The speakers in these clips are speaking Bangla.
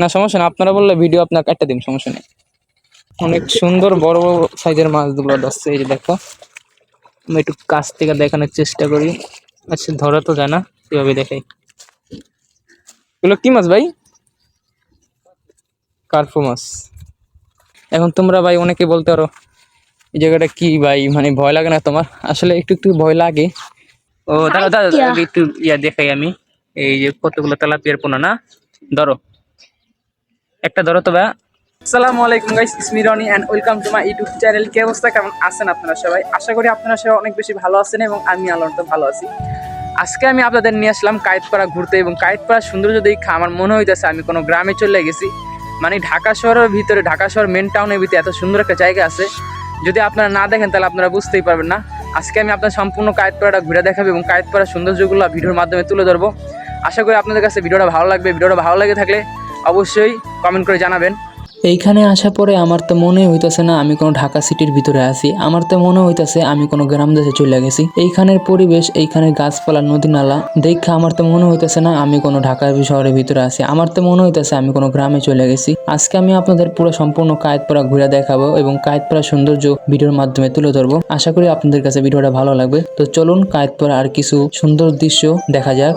না সমস্যা না আপনারা বললে ভিডিও আপনার কাটতে দিন সমস্যা নেই। অনেক সুন্দর বড় বড় সাইজের মাছগুলো ধরছে এই যে দেখো। আমি একটু কাছ থেকে দেখানোর চেষ্টা করি। আচ্ছা ধরা তো যায় না কীভাবে দেখাই? এগুলো কি মাছ ভাই? কার্পু মাছ। এখন তোমরা ভাই অনেকে বলতে পারো এই জায়গাটা কি ভাই? মানে ভয় লাগে না তোমার? আসলে একটু একটু ভয় লাগে। ও দাদা দাদা একটু ইয়া দেখাই আমি। এই যে কতগুলো তেলাপিয়ার পোনা না? ধরো। একটা ধরো তো ভাই। আসসালামু আলাইকুম guys ইসমি Rony and welcome to my YouTube channel কি অবস্থা? কেমন আছেন আপনারা সবাই? আশা করি আপনারা সবাই অনেক বেশি ভালো আছেন এবং আমি আল্লাহর তো ভালো আছি। আজকে আমি আপনাদের নিয়ে আসলাম কায়েতপাড়া ঘুরতে এবং কায়েতপাড়া সৌন্দর্য দেখে আমার মনে হইতেছে আমি কোনো গ্রামে চলে গেছি। মানে ঢাকা শহরের ভিতরে, ঢাকা শহর মেন টাউনের ভিতরে এত সুন্দর একটা জায়গা আছে। যদি আপনারা না দেখেন তাহলে আপনারা বুঝতেই পারবেন না। আজকে আমি আপনার সম্পূর্ণ কায়েতপাড়াটা ঘুরে দেখাবো এবং কায়েতপাড়ার সৌন্দর্যগুলো ভিডিওর মাধ্যমে তুলে ধরবো। আশা করি আপনাদের কাছে ভিডিওটা ভালো লাগবে। ভিডিওটা ভালো লাগে থাকলে অবশ্যই কমেন্ট করে জানাবেন। এইখানে আসার পরে আমার তো মনে হইতাছে না আমি কোনো ঢাকা সিটির ভিতরে আছি। আমার তো মনে হইতাছে আমি কোনো গ্রাম দেশে চলে গেছি। এইখানের পরিবেশ, এইখানের গাছপালা, নদী নালা দেখা আমার তো মনে হইতাছে না আমি কোনো ঢাকা শহরের ভিতরে আছি। আমার তো মনে হইতাছে আমি কোনো গ্রামে চলে গেছি। আজকে আমি আপনাদের পুরো সম্পূর্ণ কায়েতপাড়া ঘুরে দেখাবো এবং কায়েতপাড়া সৌন্দর্য ভিডিওর মাধ্যমে তুলে ধরবো। আশা করি আপনাদের কাছে ভিডিওটা ভালো লাগবে। তো চলুন কায়েতপাড়া আর কিছু সুন্দর দৃশ্য দেখা যাক।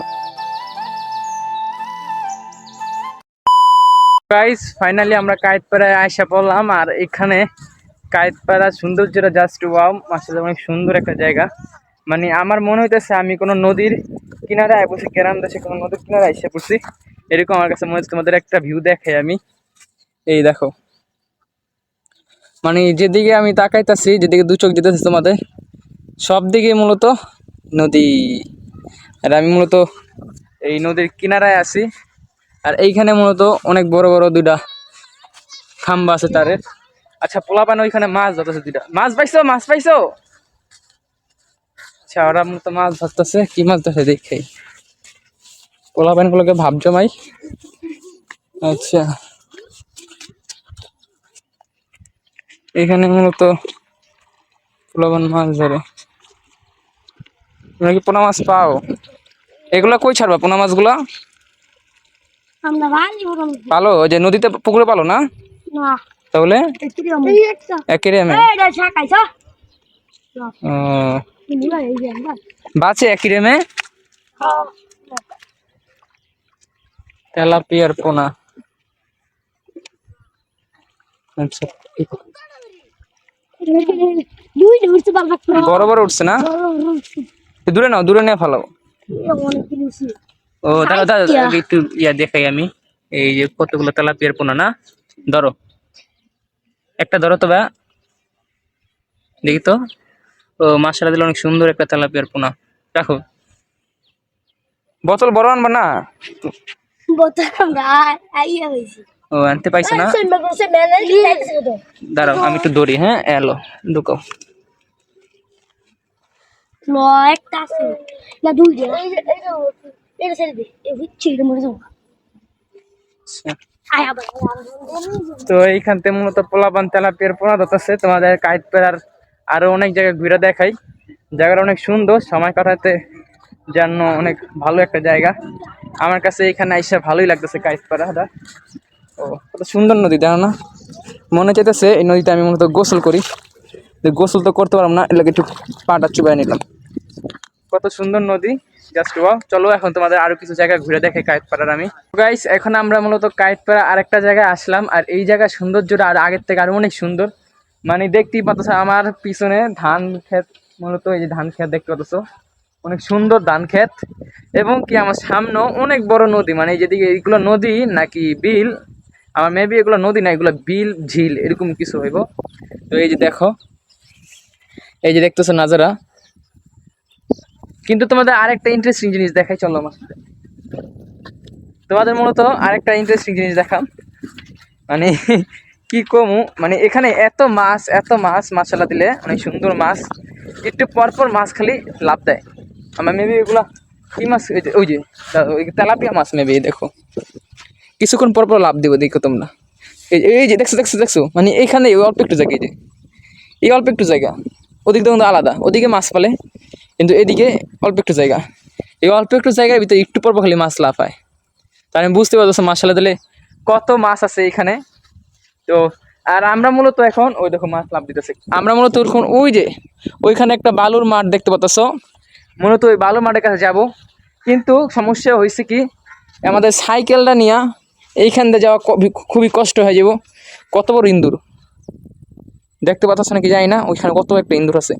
গাইস ফাইনালি আমরা কায়েতপাড়ায় আয়সা পড়লাম আর এখানে কায়েতপাড়া সৌন্দর্যটা জাস্ট ওয়াও আসলে অনেক সুন্দর একটা জায়গা। মানে আমার মনে হইতেছে আমি কোনো নদীর কিনারে আয় পড়ছি, গ্রাম দেশে কোনো নদীর কিনারে আইসা পড়ছি। এরকম আমার কাছে মনে হচ্ছে তোমাদের একটা ভিউ দেখাই আমি। এই দেখো। মানে যেদিকে আমি তাকাইতাছি, যেদিকে দু চোখ যেতেছে তোমাদের, সব দিকে মূলত নদী। আর আমি মূলত এই নদীর কিনারায় আছি। আর এইখানে মূলত অনেক বড় বড় দুইটা খাম্বা আছে তারের আচ্ছা পোলাপান ওইখানে মাছ ধরতেছে দুইটা। মাছ পাইছো? মাছ পাইছো? আচ্ছা ওরা মূলত মাছ ধরতেছে। কি মাছ ধরছে দেখে। পোলাপান গুলোকে ভাব জমাই। আচ্ছা। এখানে মূলত পোলাপান মাছ ধরে। তোমরা কি পোনা মাছ পাও? এগুলা কই ছাড়বা? পোনা মাছগুলা? পালো? ওই যে নদীতে পুকুরে পালো না? তাহলে? অ্যাকুরিয়ামে? বাঁচে অ্যাকুরিয়ামে? তেলাপিয়ার পোনা। আচ্ছা। বড় বড় উঠছে না? দূরে নাও দূরে নিয়ে ফেলাও। ও দাদা দাদা। একটু ইয়া দেখাই আমি। এই যে কতগুলো তেলাপিয়ার পোনা না? ধরো। একটা ধরো তো বা। দেখি তো। ও মাসালা দিলে অনেক সুন্দর একটা তেলাপিয়ার পোনা। রাখো। বোতল বড় আনবা না? বোতল আমরা আইয়া হইছি ও আনতে পাইছে না? তো। দাঁড়াও আমি একটু দৌড়ি হ্যাঁ? এলো ঢুকাও। ল একটা আছে। না দুই হচ্ছে এটা মরে যাব। আচ্ছা। আয় আবার তো এইখান থেকে মূলত পোলাপান তেলাপিয়ার পোনা ধরতেছে তোমাদের কাইট পেরার আরও অনেক জায়গায় ঘুরে দেখাই। জায়গাটা অনেক সুন্দর সময় কাটাতে জন্য অনেক ভালো একটা জায়গা। আমার কাছে এখানে আইসা ভালোই লাগতেছে কাইট পাড়াটা ও কত সুন্দর নদী জানো না? মনে চাইতেছে এই নদীতে আমি মূলত গোসল করি। গোসল তো করতে পারলাম না এর লাগে একটু পাটা চুবাই নিলাম। কত সুন্দর নদী। জাস্ট ওয়াও চলো এখন তোমাদের আরও কিছু জায়গা ঘুরে দেখে কায়েতপাড়ার আমি। গাইস এখন আমরা মূলত কায়েতপাড়া আরেকটা জায়গায় আসলাম। আর এই জায়গার সৌন্দর্যটা আর আগের থেকে আরও অনেক সুন্দর। মানে দেখতেই পাচ্ছ আমার পিছনে ধান ক্ষেত, মূলত এই যে ধান ক্ষেত দেখতে পাচ্ছ। অনেক সুন্দর ধান ক্ষেত। এবং কি আমার সামনে অনেক বড় নদী। মানে যেদিকে এগুলো নদী নাকি বিল, আমার মেবি এগুলো নদী না, এগুলো বিল, ঝিল, এরকম কিছু হইব। তো এই যে দেখো, এই যে দেখতেছো নাজারা। কিন্তু তোমাদের আরেকটা ইন্টারেস্টিং জিনিস দেখাই, চলো আমার সাথে। তোমাদের মূলত আরেকটা ইন্টারেস্টিং জিনিস দেখাম। মানে কি কমু মানে এখানে এত মাছ এত মাছ মাছালা দিলে অনেক সুন্দর মাছ। একটু পর পর মাছ খালি লাভ দেয়। আমার মেবি এগুলা কি মাছ, ওই যে তেলাপিয়া মাছ মেবি দেখো। কিছুক্ষণ পর পর লাভ দেবো, দেখো তোমরা। এই যে- দেখছ দেখছ দেখছ? মানে এইখানে অল্প একটু জায়গা, এই যে। এই অল্প একটু জায়গা। ওদিক তো কিন্তু আলাদা, ওদিকে মাছ পালে কিন্তু এদিকে অল্প একটু জায়গা। এই অল্প একটু জায়গার ভিতরে একটু পর পর খালি মাছ লাফায়। তার আমি বুঝতে পারতেছি ফেলে দিলে কত মাছ আছে এখানে? তো, আর আমরা মূলত এখন, ওই দেখো মাছ লাভ দিতেছে। আমরা মূলত এখন ওই যে, ওইখানে একটা বালুর মাঠ দেখতে পাচ্ছ মূলত ওই বালুর মাঠের কাছে যাব। কিন্তু সমস্যা হয়েছে কি, আমাদের সাইকেলটা নিয়ে এইখান দিয়ে যাওয়া খুবই- কষ্ট হয়ে যাব। কত বড় ইন্দুর? দেখতে পাচ্ছ নাকি? জানি না, ওইখানে কত একটা ইন্দুর আছে।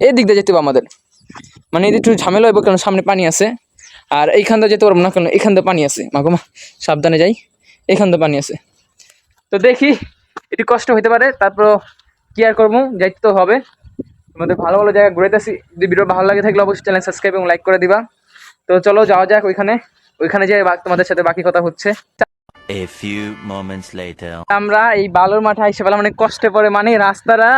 এই দিক দিয়ে যেতে হবে আমাদের। মানে এদিকে একটু ঝামেলা হবে কারণ সামনে পানি আছে। আর এইখান দিয়ে যেতে পারব না কারণ এখান দিয়ে পানি আছে। মা, সাবধানে যাই। এখান দিয়ে পানি আছে। তো দেখি, একটু কষ্ট হতে পারে তারপর কি আর করব? যাইতে তো হবে। তোমাদের ভালো ভালো জায়গা ঘুরেতেছি যদি ভিডিও ভালো লাগে থাকলে অবশ্যই চ্যানেল সাবস্ক্রাইব এবং লাইক করে দিবা। তো চলো যাওয়া যাক ওইখানে। ওইখানে যে তোমাদের সাথে বাকি কথা হচ্ছে। A few moments later. আমরা এই বালুর মাঠে এসে পেলাম, অনেক কষ্টে পড়ে। মানে রাস্তাটা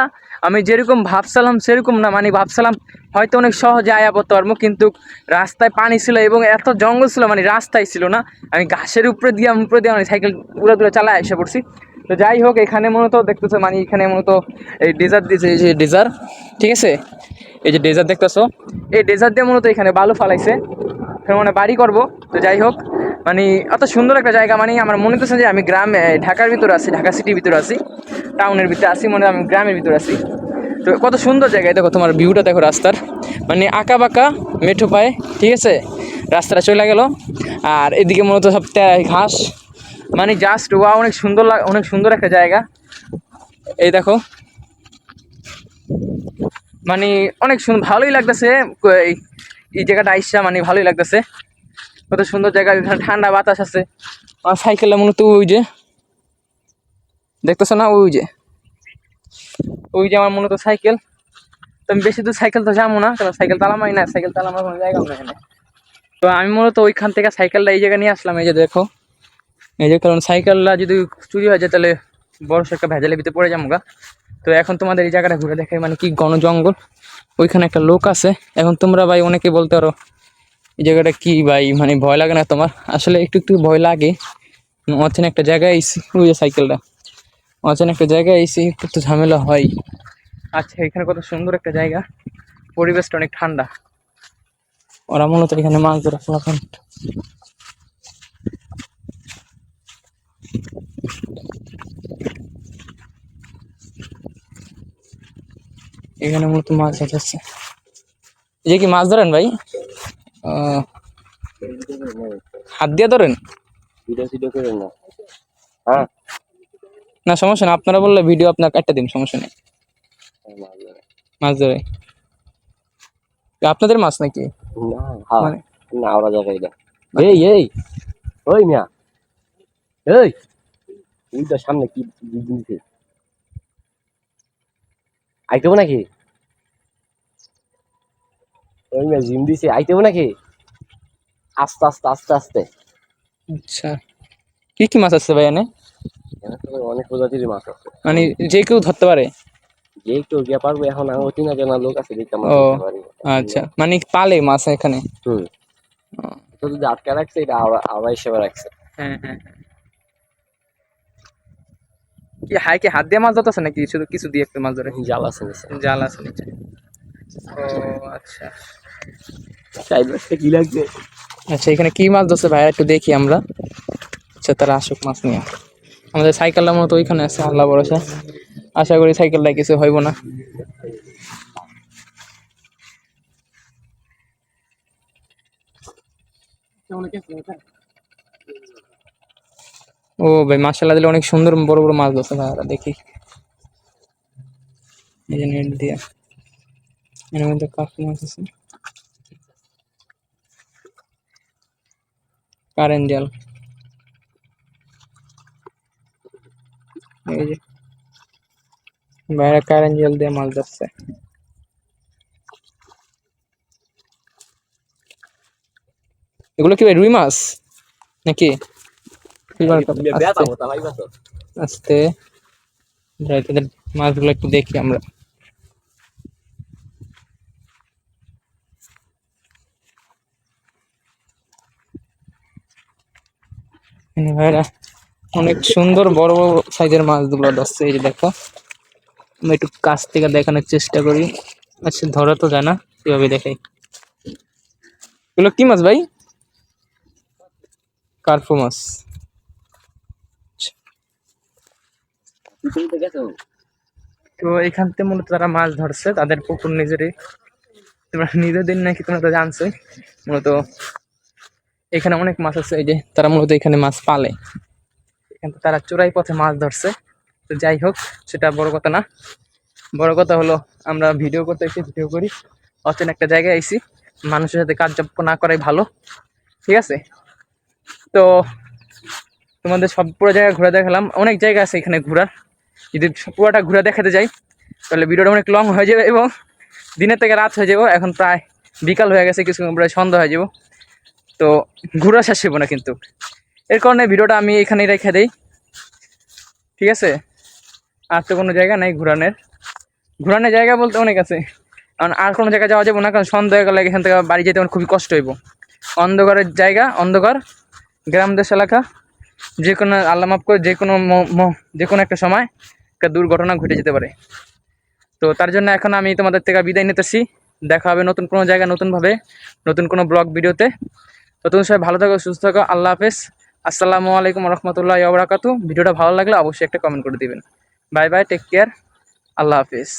আমি যেরকম ভাবছিলাম, সেরকম না। মানে ভাবছিলাম হয়তো অনেক সহজে আয়া পড়তে পারব কিন্তু রাস্তায় পানি ছিল এবং এত জঙ্গল ছিল মানে রাস্তায় ছিল না। আমি ঘাসের উপরে দিয়ে উপরে দিয়ে মানে সাইকেল পুরো দূরে চালায় এসে পড়ছি। তো যাই হোক, এখানে মূলত দেখতেছো মানে এখানে মূলত এই ডেজার দিয়েছে এই যে ডেজার ঠিক আছে? এই যে ডেজার দেখতেছো। এই ডেজার দিয়ে মূলত এখানে বালু ফালাইছে। মানে বাড়ি করব। তো যাই হোক মানে এত সুন্দর একটা জায়গা মানে আমার মনে হচ্ছে যে আমি গ্রামে ঢাকার ভিতরে আছি, ঢাকা সিটির ভিতরে আছি, টাউনের ভিতরে আছি, মনে আমি গ্রামের ভিতরে আছি। তো কত সুন্দর জায়গায় দেখো তোমার ভিউটা দেখো রাস্তার। মানে আঁকা বাঁকা মেঠো পায়ে, ঠিক আছে? রাস্তাটা চলে গেল। আর এদিকে মূলত সব ঘাস। মানে জাস্ট ওয়া অনেক সুন্দর অনেক সুন্দর একটা জায়গা। এই দেখো। মানে অনেক ভালোই লাগতেছে এই জায়গাটা আইসা মানে ভালোই লাগতেছে। কত সুন্দর জায়গা ঠান্ডা বাতাস আছে। আমার সাইকেলটা মূলত ওই যে, দেখতেছো না? ওই যে। ওই যে আমার মূলত সাইকেল। তো আমি বেশি দূর সাইকেল তো যাব না কারণ সাইকেল তালামাই না সাইকেল তালামার কোনো জায়গা না এখানে। তো আমি মূলত ওইখান থেকে সাইকেলটা এই জায়গায় নিয়ে আসলাম, এই যে দেখো। এই যে কারণ সাইকেলটা যদি চুরি হয়ে যায়, তাহলে বড় একটা ভেজালের ভিতরে পড়ে যাব গা। তো এখন তোমাদের এই জায়গাটা ঘুরে দেখে মানে কি ঘন জঙ্গল। ওইখানে একটা লোক আছে। এখন তোমরা ভাই অনেকে বলতে পারো এই জায়গাটা কি ভাই? মানে ভয় লাগে না তোমার? আসলে একটু একটু ভয় লাগে। অচেন একটা জায়গায় আইসি ওই যে সাইকেলটা। অচেন একটা জায়গায় আইসি একটু তো ঝামেলা হয়। আচ্ছা এখানে কত সুন্দর একটা জায়গা। পরিবেশটা অনেক ঠান্ডা। ওরা মূলত এখানে মাছ ধরা ফলাফল এখানে মূলত মাছ এই যে কি মাছ ধরেন ভাই? হাত দিয়ে ধরেন? না, সমস্যা না আপনারা বললে ভিডিও আপনার কাটটা দিন, সমস্যা নেই। মাছ ধরে। আপনাদের মাছ নাকি? না ওরা জায়গায় এই এই, ওই মিয়া। এই সামনে কি দিছে? আইতেও নাকি? ওই মিয়া জিম দিছে আইতেও নাকি? আস্তে আস্তে আস্তে আস্তে। আচ্ছা। কি কি মাছ আছে ভাই এনে? অনেক প্রজাতির মাছ আছে। মানে যে কেউ ধরতে পারে? যে কেউ গিয়ে পারবে এখন আমি অতি না জানা লোক আছে আমরা ধরতে পারি। আচ্ছা। মানে পালে মাছ এখানে? হুম। তো যদি আটকে রাখছে এটা আওড়া হিসেবে রাখছে। হ্যাঁ হ্যাঁ হ্যাঁ। কি হাই কি হাত দিয়ে মাছ ধরতেছে নাকি? শুধু কিছু দিয়ে একটু মাছ ধরে? জাল আছে নিচে। জাল আছে নিচে। ও আচ্ছা। আচ্ছা এখানে কি মাছ ধরছে ভাই একটু দেখি আমরা। আচ্ছা তারা আসুক মাছ নিয়ে। আমাদের সাইকেলটা মতো ওইখানে আছে, আল্লাহ ভরসা। আশা করি সাইকেলটা কিছু হইব না। ও ভাই মাসাল্লাহ দিলে অনেক সুন্দর বড় বড় মাছ ধরছে ভাইরা দেখি। এই যে নেট দিয়ে। এর মধ্যে কাকু মাছ আছে। কারেন্ট জাল। এই যে। বাইরে কারেন্ট জাল দিয়ে মাছ ধরছে। এগুলো কি ভাই রুই মাছ? নাকি? আস্তে, মাছগুলো একটু দেখি আমরা। ভাইরা অনেক সুন্দর বড় বড় সাইজের মাছগুলো ধরছে এই যে দেখো। আমি একটু কাছ থেকে দেখানোর চেষ্টা করি। আচ্ছা ধরা তো যায় না কীভাবে দেখাই? এগুলো কি মাছ ভাই? কার্পু মাছ। তো। এখান থেকে মূলত তারা মাছ ধরছে তাদের পুকুর নিজেরই। তোমরা নিজেদের নাকি তোমরা তো জানছোই। মূলত এখানে অনেক মাছ আছে, এই যে তারা মূলত এখানে মাছ পালে। থেকে তারা চোরাই পথে মাছ ধরছে। তো যাই হোক, সেটা বড় কথা না। বড় কথা হলো, আমরা ভিডিও করতে এসে ভিডিও করি। অচেন একটা জায়গায় আইছি। মানুষের সাথে কার্যক্য না করাই ভালো। ঠিক আছে? তো তোমাদের সব পুরো জায়গা ঘুরে দেখালাম। অনেক জায়গা আছে এখানে ঘোরার। যদি পুরোটা ঘুরে দেখাতে যাই, তাহলে ভিডিওটা অনেক লং হয়ে যাবে এবং দিনের থেকে রাত হয়ে যাব। এখন প্রায় বিকাল হয়ে গেছে কিছু প্রায় সন্ধ্যা হয়ে যাব। তো ঘোরা শেষ হব না কিন্তু। এর কারণে ভিডিওটা আমি এখানেই রেখে দিই। ঠিক আছে? আর তো কোনো জায়গা নেই ঘোরানোর। ঘোরানোর জায়গা বলতে অনেক আছে। কারণ আর কোনো জায়গায় যাওয়া যাব না, কারণ সন্ধ্যা গেলে এখান থেকে বাড়ি যেতে আমার খুবই কষ্ট হইব। অন্ধকারের জায়গা, অন্ধকার, গ্রাম দেশ এলাকা যে কোনো আল্লাহ মাফ করে যে কোনো যে কোনো একটা সময় একটা দুর্ঘটনা ঘটে যেতে পারে। তো তার জন্য এখন আমি তোমাদের থেকে বিদায় নিতেছি। দেখা হবে নতুন কোনো জায়গায় নতুনভাবে, নতুন কোনো ব্লগ ভিডিওতে। তো তুমি সবাই ভালো থাকো, সুস্থ থাকো, আল্লাহ হাফেজ। আসসালামু আলাইকুম রহমতুল্লাহ আবরাকাতু ভিডিওটা ভালো লাগলে অবশ্যই একটা কমেন্ট করে দিবেন। বাই বাই টেক কেয়ার আল্লাহ হাফেজ।